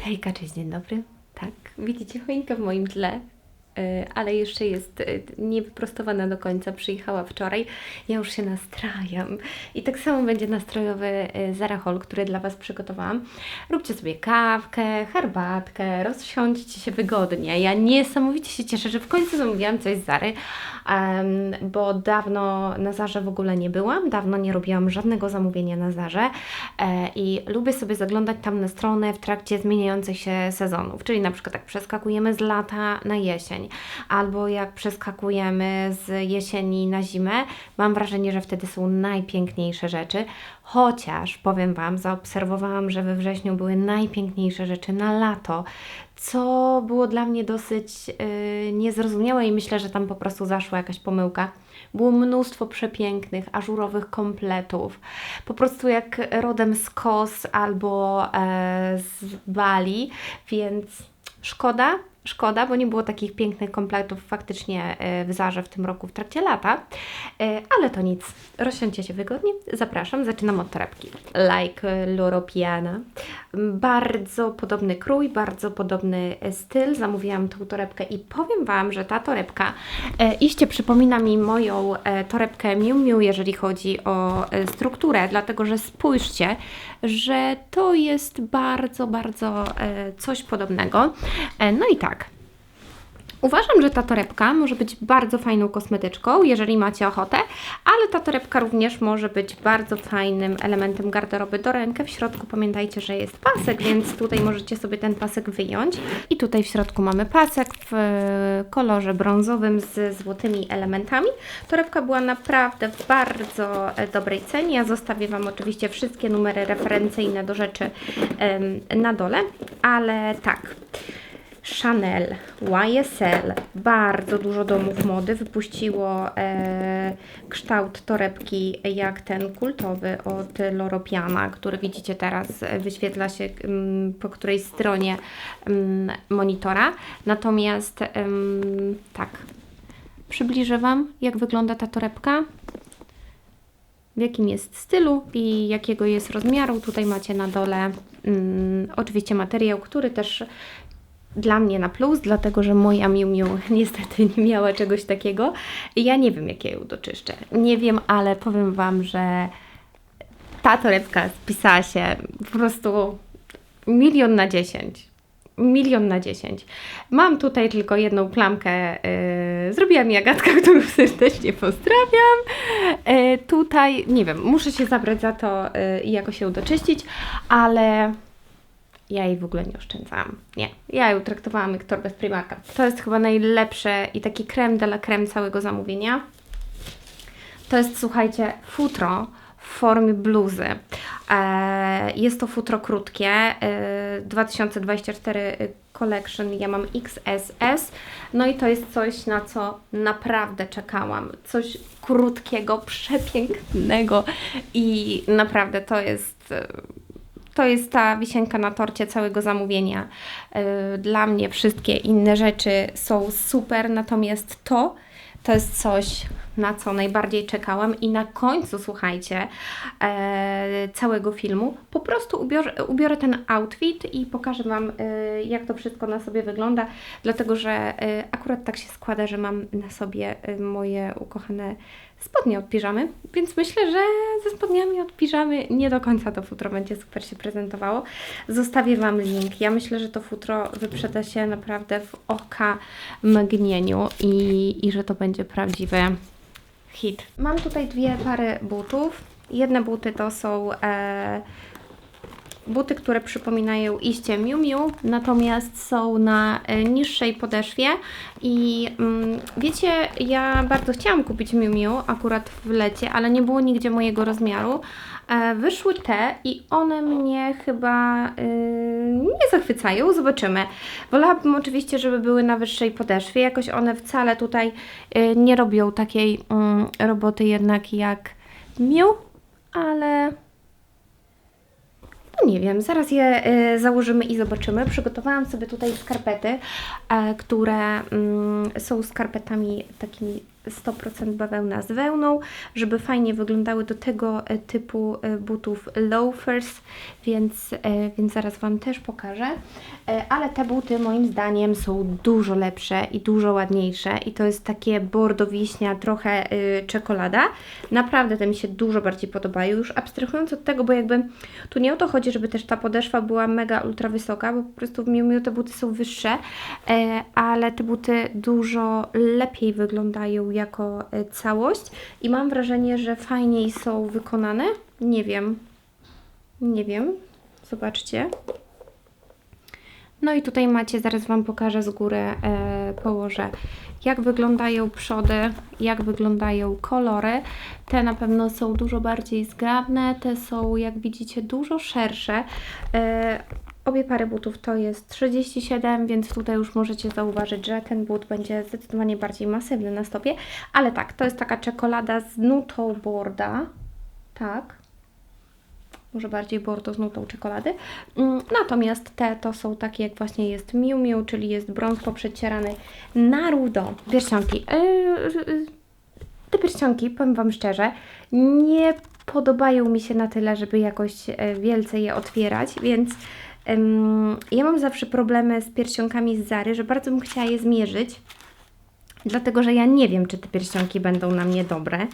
Hejka, cześć, dzień dobry. Tak, widzicie choinkę w moim tle, ale jeszcze jest y, niewyprostowana do końca. Przyjechała wczoraj. Ja już się nastrajam. I tak samo będzie nastrojowy y, zarachol, który dla Was przygotowałam. Róbcie sobie kawkę, herbatkę, rozsiądźcie się wygodnie. Ja niesamowicie się cieszę, że w końcu zamówiłam coś z Zary, bo dawno na Zarze w ogóle nie byłam, dawno nie robiłam żadnego zamówienia na Zarze e, i lubię sobie zaglądać tam na stronę w trakcie zmieniających się sezonów, czyli na przykład jak przeskakujemy z lata na jesień, albo jak przeskakujemy z jesieni na zimę, mam wrażenie, że wtedy są najpiękniejsze rzeczy, chociaż powiem Wam, zaobserwowałam, że we wrześniu były najpiękniejsze rzeczy na lato, co było dla mnie dosyć yy, niezrozumiałe i myślę, że tam po prostu zaszła jakaś pomyłka. Było mnóstwo przepięknych, ażurowych kompletów. Po prostu jak rodem z Kos albo e, z Bali, więc szkoda, szkoda, bo nie było takich pięknych kompletów faktycznie e, w Zarze w tym roku w trakcie lata. E, ale to nic. Rozsiądźcie się wygodnie. Zapraszam. Zaczynam od torebki. Like Loro Piana. Bardzo podobny krój, bardzo podobny e, styl. Zamówiłam tą torebkę i powiem Wam, że ta torebka e, iście przypomina mi moją e, torebkę Miu Miu, jeżeli chodzi o e, strukturę, dlatego że spójrzcie, że to jest bardzo, bardzo e, coś podobnego. E, no i tak. Uważam, że ta torebka może być bardzo fajną kosmetyczką, jeżeli macie ochotę, ale ta torebka również może być bardzo fajnym elementem garderoby do rękę. W środku pamiętajcie, że jest pasek, więc tutaj możecie sobie ten pasek wyjąć. I tutaj w środku mamy pasek w e, kolorze brązowym z złotymi elementami. Torebka była naprawdę w bardzo e, dobrej cenie. Ja zostawię Wam oczywiście wszystkie numery referencyjne do rzeczy na dole, ale tak. Chanel, YSL, bardzo dużo domów mody wypuściło e, kształt torebki jak ten kultowy od Loro Piana, który widzicie teraz, wyświetla się mm, po której stronie mm, monitora. Natomiast em, tak, przybliżę Wam jak wygląda ta torebka w jakim jest stylu i jakiego jest rozmiaru. Tutaj macie na dole mm, oczywiście materiał, który też dla mnie na plus, dlatego że moja Miu Miu niestety nie miała czegoś takiego. Ja nie wiem, jak ja ją doczyszczę. Nie wiem, ale powiem Wam, że ta torebka spisała się po prostu milion na dziesięć. Milion na dziesięć. Mam tutaj tylko jedną plamkę. Yy, zrobiła mi którą serdecznie pozdrawiam. Yy, tutaj, nie wiem, muszę się zabrać za to yy, i jakoś ją doczyścić, ale ja jej w ogóle nie oszczędzałam. Nie, ja ją traktowałam jak torbę z Primarka. To jest chyba najlepsze i taki creme de la creme całego zamówienia. To jest, słuchajcie, futro w formie bluzy. E, jest to futro krótkie, e, 2024 Collection, ja mam XSS, no i to jest coś, na co naprawdę czekałam. Coś krótkiego, przepięknego i naprawdę to jest... to jest ta wisienka na torcie całego zamówienia. Yy, Dla mnie wszystkie inne rzeczy są super, natomiast to to jest coś, na co najbardziej czekałam i na końcu, słuchajcie, e, całego filmu po prostu ubiorę, ubiorę ten outfit i pokażę Wam, e, jak to wszystko na sobie wygląda, dlatego że e, akurat tak się składa, że mam na sobie e, moje ukochane spodnie od piżamy, więc myślę, że ze spodniami od piżamy nie do końca to futro będzie super się prezentowało. Zostawię Wam link. Ja myślę, że to futro wyprzeda się naprawdę w oka mgnieniu i, i że to będzie prawdziwy hit. Mam tutaj dwie pary butów. Jedne buty to są e, buty, które przypominają iście Miu Miu, natomiast są na e, niższej podeszwie i mm, wiecie, ja bardzo chciałam kupić Miu Miu akurat w lecie, ale nie było nigdzie mojego rozmiaru. E, wyszły te i one mnie chyba y, nie zachwycają, zobaczymy. Wolałabym oczywiście, żeby były na wyższej podeszwie, jakoś one wcale tutaj y, nie robią takiej mm, roboty jednak jak Miu, ale no nie wiem, zaraz je y, założymy i zobaczymy. Przygotowałam sobie tutaj skarpety, e, które mm, są skarpetami takimi 100% bawełna z wełną, żeby fajnie wyglądały do tego e, typu e, butów loafers, więc, e, więc zaraz Wam też pokażę. Ale te buty moim zdaniem są dużo lepsze i dużo ładniejsze i to jest takie bordo wiśnia, trochę y, czekolada. Naprawdę te mi się dużo bardziej podobają. Już abstrahując od tego, bo jakby tu nie o to chodzi, żeby też ta podeszwa była mega ultra wysoka, bo po prostu w Miu Miu te buty są wyższe, ale te buty dużo lepiej wyglądają jako e, całość i mam wrażenie, że fajniej są wykonane. Nie wiem. Nie wiem. Zobaczcie. No i tutaj macie, zaraz Wam pokażę z góry, e, położę jak wyglądają przody, jak wyglądają kolory. Te na pewno są dużo bardziej zgrabne, te są jak widzicie dużo szersze. E, obie pary butów to jest 37, więc tutaj już możecie zauważyć, że ten but będzie zdecydowanie bardziej masywny na stopie. Ale tak, to jest taka czekolada z nutą borda. Tak może bardziej bordo z nutą czekolady. Mm, Natomiast te to są takie jak właśnie jest Miu Miu, czyli jest brąz poprzecierany na rudo. Pierścionki. Yy, te pierścionki, powiem Wam szczerze, nie podobają mi się na tyle, żeby jakoś e, wielce je otwierać, więc ja mam zawsze problemy z pierścionkami z Zary, że bardzo bym chciała je zmierzyć. Dlatego, że ja nie wiem, czy te pierścionki będą na mnie dobre.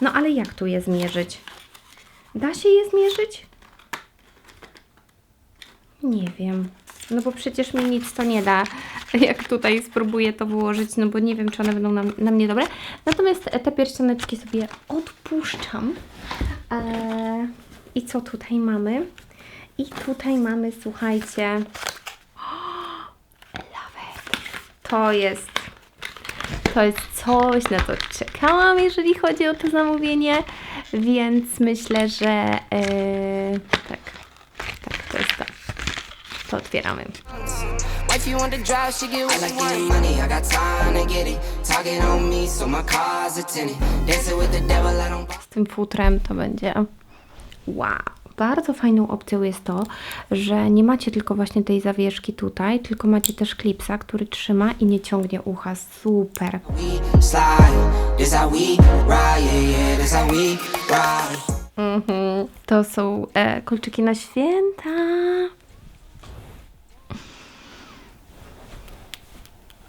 No ale jak tu je zmierzyć? Da się je zmierzyć? Nie wiem. No bo przecież mi nic to nie da, jak tutaj spróbuję to wyłożyć, no bo nie wiem, czy one będą na, na mnie dobre. Natomiast te pierścioneczki sobie odpuszczam. Eee, I co tutaj mamy? I tutaj mamy, słuchajcie. To jest to jest coś, na co czekałam, jeżeli chodzi o to zamówienie, więc myślę, że e, tak, tak, to jest to. To otwieramy. Wife, you want the drive, she get what I like getting money, I got time to get it. Talking on me, so my car's a tenant. Dancing with the devil, I don't. Z tym futrem to będzie wow. Bardzo fajną opcją jest to, że nie macie tylko właśnie tej zawieszki tutaj, tylko macie też klipsa, który trzyma i nie ciągnie ucha. Super. Mhm. To są e, kolczyki na święta.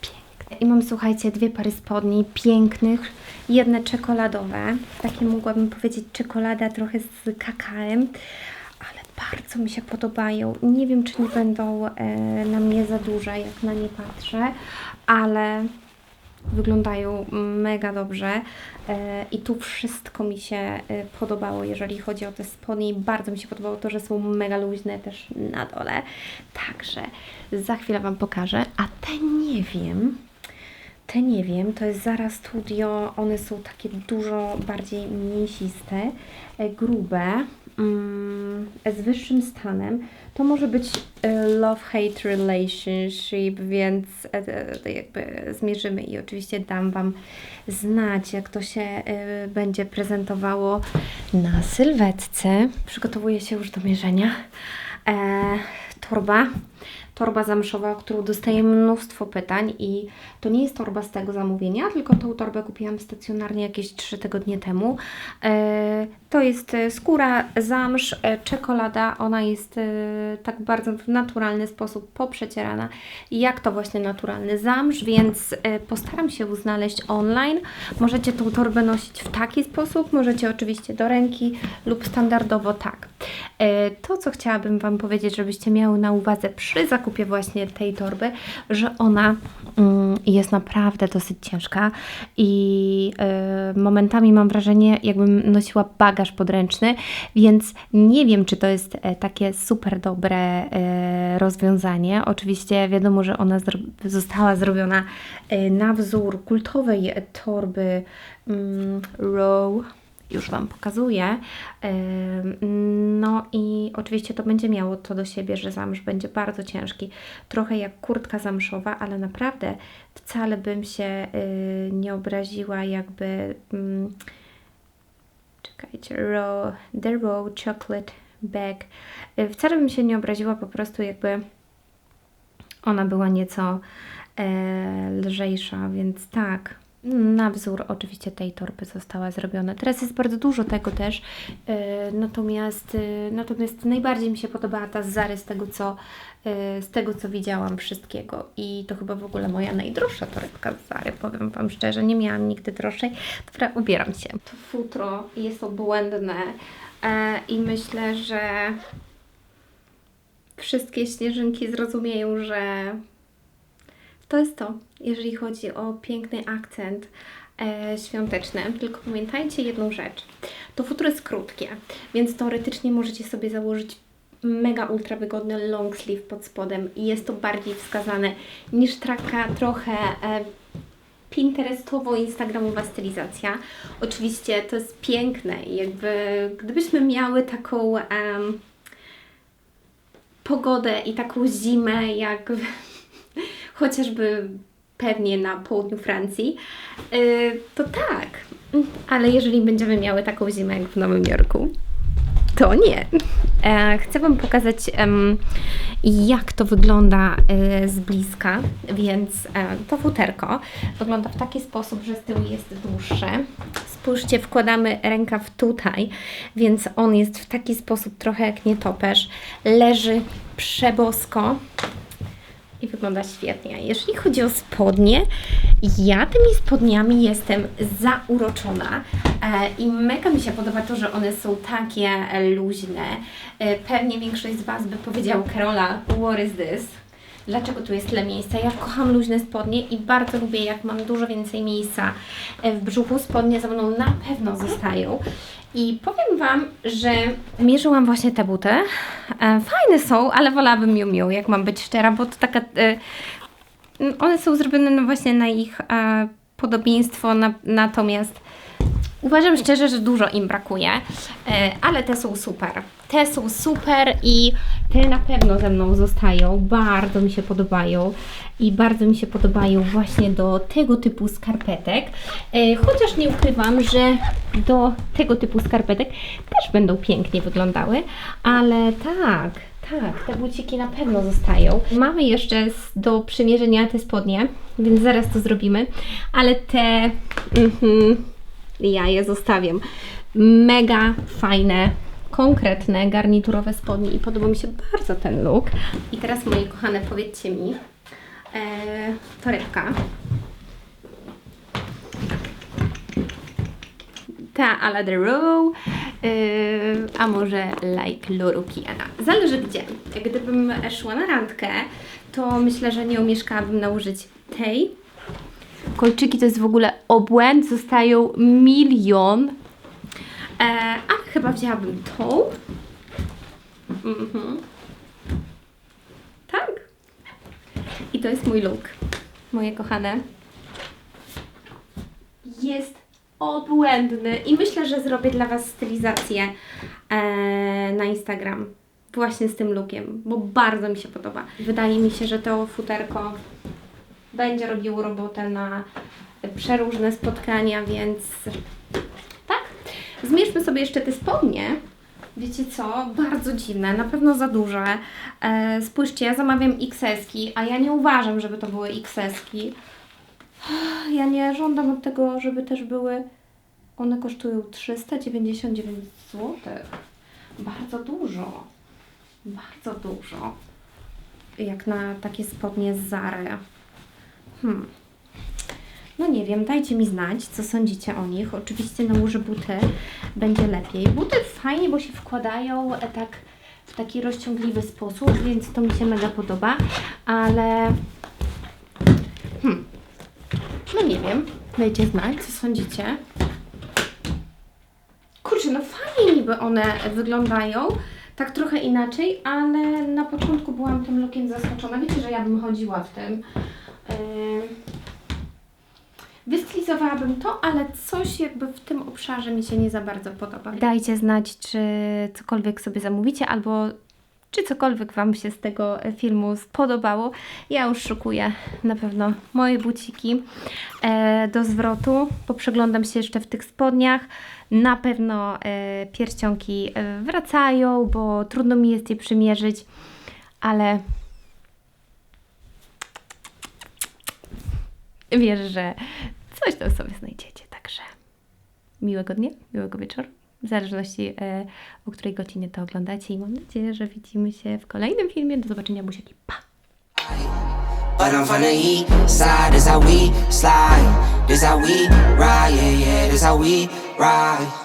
Piękne. I mam, słuchajcie, dwie pary spodni pięknych. Jedne czekoladowe, takie mogłabym powiedzieć czekolada trochę z kakałem, ale bardzo mi się podobają. Nie wiem, czy nie będą e, na mnie za duże, jak na nie patrzę, ale wyglądają mega dobrze e, i tu wszystko mi się e, podobało, jeżeli chodzi o te spodnie bardzo mi się podobało to, że są mega luźne też na dole. Także za chwilę Wam pokażę, a te nie wiem. Te nie wiem, to jest Zara Studio, one są takie dużo bardziej mięsiste, e, grube, mm, z wyższym stanem. To może być e, love-hate relationship, więc e, jakby zmierzymy i oczywiście dam Wam znać, jak to się będzie prezentowało na sylwetce. Przygotowuję się już do mierzenia. Torba. Torba zamszowa, o którą dostaję mnóstwo pytań i to nie jest torba z tego zamówienia, tylko tą torbę kupiłam stacjonarnie jakieś 3 tygodnie temu. E, to jest e, skóra, zamsz, e, czekolada. Ona jest tak bardzo w naturalny sposób poprzecierana, jak to właśnie naturalny zamsz, więc postaram się znaleźć online. Możecie tą torbę nosić w taki sposób, możecie oczywiście do ręki lub standardowo tak. To, co chciałabym Wam powiedzieć, żebyście miały na uwadze przy zakupie właśnie tej torby, że ona mm, jest naprawdę dosyć ciężka i e, momentami mam wrażenie, jakbym nosiła bagaż podręczny, więc nie wiem, czy to jest e, takie super dobre e, rozwiązanie. Oczywiście wiadomo, że ona została zrobiona e, na wzór kultowej torby mm, Row już Wam pokazuję. No i oczywiście to będzie miało to do siebie, że zamsz będzie bardzo ciężki. Trochę jak kurtka zamszowa, ale naprawdę wcale bym się y, nie obraziła jakby... mm, Czekajcie, raw, The Raw Chocolate Bag. Y, Wcale bym się nie obraziła, po prostu jakby ona była nieco e, lżejsza, więc tak, Na wzór oczywiście tej torby została zrobiona. Teraz jest bardzo dużo tego też, e, natomiast, e, natomiast najbardziej mi się podobała ta Zary z tego, co, e, z tego, co widziałam wszystkiego. I to chyba w ogóle moja najdroższa torebka z Zary, powiem Wam szczerze, nie miałam nigdy droższej. Dobra, ubieram się. To futro jest obłędne e, i myślę, że wszystkie śnieżynki zrozumieją, że to jest to, jeżeli chodzi o piękny akcent e, świąteczny. Tylko pamiętajcie jedną rzecz. To futro jest krótkie, więc teoretycznie możecie sobie założyć mega ultra wygodny long sleeve pod spodem i jest to bardziej wskazane niż taka trochę e, Pinterestowo-instagramowa stylizacja. Oczywiście to jest piękne i jakby gdybyśmy miały taką pogodę i taką zimę jak chociażby pewnie na południu Francji, yy, to tak. Ale jeżeli będziemy miały taką zimę jak w Nowym Jorku, to nie. E, chcę Wam pokazać, jak to wygląda e, z bliska, więc e, to futerko wygląda w taki sposób, że z tyłu jest dłuższe. Spójrzcie, wkładamy rękaw tutaj, więc on jest w taki sposób trochę jak nietoperz. Leży przebosko i wygląda świetnie. Jeżeli chodzi o spodnie, ja tymi spodniami jestem zauroczona e, i mega mi się podoba to, że one są takie luźne. E, pewnie większość z Was by powiedział, Karola, what is this? Dlaczego tu jest tyle miejsca? Ja kocham luźne spodnie i bardzo lubię, jak mam dużo więcej miejsca e, w brzuchu. Spodnie ze mną na pewno zostają. I powiem Wam, że mierzyłam właśnie te buty. E, Fajne są, ale wolałabym Miu Miu, jak mam być szczera, bo to taka... e, One są zrobione no właśnie na ich e, podobieństwo, na, natomiast uważam szczerze, że dużo im brakuje, e, ale te są super. Te są super i te na pewno ze mną zostają. Bardzo mi się podobają i bardzo mi się podobają właśnie do tego typu skarpetek. E, chociaż nie ukrywam, że do tego typu skarpetek też będą pięknie wyglądały, ale tak, tak, te buciki na pewno zostają. Mamy jeszcze do przymierzenia te spodnie, więc zaraz to zrobimy, ale te mhm, ja je zostawiam. Mega fajne, konkretne, garniturowe spodnie i podoba mi się bardzo ten look. I teraz moje kochane, powiedzcie mi, e, torebka. Ta ala The Row, yy, a może like Loru Kiana. Zależy gdzie. Gdybym szła na randkę, to myślę, że nie omieszkałabym nałożyć tej. Kolczyki to jest w ogóle obłęd, zostają milion. E, a chyba wzięłabym tą. Mhm. Tak. I to jest mój look, moje kochane jest obłędny i myślę, że zrobię dla Was stylizację e, na Instagram właśnie z tym lookiem, bo bardzo mi się podoba. Wydaje mi się, że to futerko będzie robiło robotę na przeróżne spotkania, więc tak. Zmierzmy sobie jeszcze te spodnie. Wiecie co? Bardzo dziwne, na pewno za duże. E, spójrzcie, ja zamawiam XS-ki, a ja nie uważam, żeby to były XS-ki. Ja nie żądam od tego, żeby też były. One kosztują 399 zł. Bardzo dużo. Bardzo dużo. Jak na takie spodnie z Zary. Hmm. No nie wiem, dajcie mi znać, co sądzicie o nich. Oczywiście nałożę buty, będzie lepiej. Buty fajnie, bo się wkładają e, tak w taki rozciągliwy sposób, więc to mi się mega podoba, ale hmm. No nie wiem, dajcie znać, co sądzicie. Kurczę, no fajnie niby one wyglądają, tak trochę inaczej, ale na początku byłam tym lookiem zaskoczona. Wiecie, że ja bym chodziła w tym. Yy... Wystylizowałabym to, ale coś jakby w tym obszarze mi się nie za bardzo podoba. Dajcie znać, czy cokolwiek sobie zamówicie, albo czy cokolwiek Wam się z tego filmu spodobało. Ja już szukuję na pewno moje buciki e, do zwrotu. Poprzeglądam się jeszcze w tych spodniach. Na pewno e, pierścionki e, wracają, bo trudno mi jest je przymierzyć, ale wiesz, że coś tam sobie znajdziecie. Także miłego dnia, miłego wieczoru. W zależności e, o której godzinie to oglądacie i mam nadzieję, że widzimy się w kolejnym filmie. Do zobaczenia, buziaki. Pa! But I'm from the east side, this how we slide. This how we ride, yeah, yeah, this how we ride.